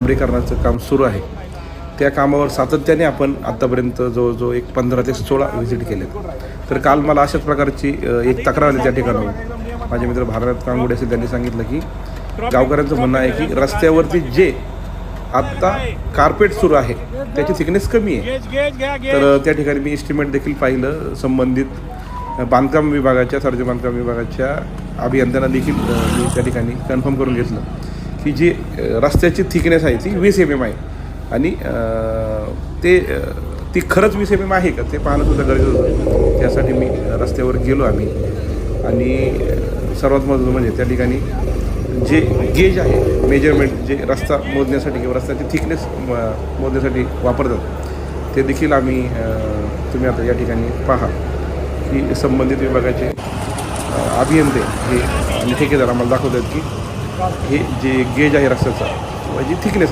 डांबरीकरणाचं काम सुरू आहे. त्या कामावर सातत्याने आपण आत्तापर्यंत जवळजवळ एक पंधरा ते सोळा व्हिजिट केलेत. तर काल मला अशाच प्रकारची एक तक्रार आली त्या ठिकाणावर माझे मित्र भारत कांगुडे असेल त्यांनी सांगितलं की गावकऱ्यांचं म्हणणं आहे की रस्त्यावरती जे आत्ता कार्पेट सुरू आहे त्याची थिकनेस कमी आहे. तर त्या ठिकाणी मी एस्टिमेट देखील पाहिलं. संबंधित बांधकाम विभागाच्या सार्वजनिक बांधकाम विभागाच्या अभियंत्यांना देखील मी त्या ठिकाणी कन्फर्म करून घेतलं. की जी रस्त्याची थिकनेस आहे ती वीस एम एम आहे. आणि ते ती खरंच वीस एम एम आहे का? ते पाहणं सुद्धा गरजेचं होतं. त्यासाठी मी रस्त्यावर गेलो आम्ही. आणि सर्वात महत्त्वाचं म्हणजे त्या ठिकाणी जे गेज आहे मेजरमेंट जे रस्ता मोजण्यासाठी किंवा रस्त्याची थिकनेस मोजण्यासाठी वापरतात ते देखील आम्ही तुम्ही आता या ठिकाणी पहा. की संबंधित विभागाचे अभियंते हे आणि ठेकेदार आम्हाला दाखवतात की हे जे गेज आहे रस्त्याचा किंवा जी थिकनेस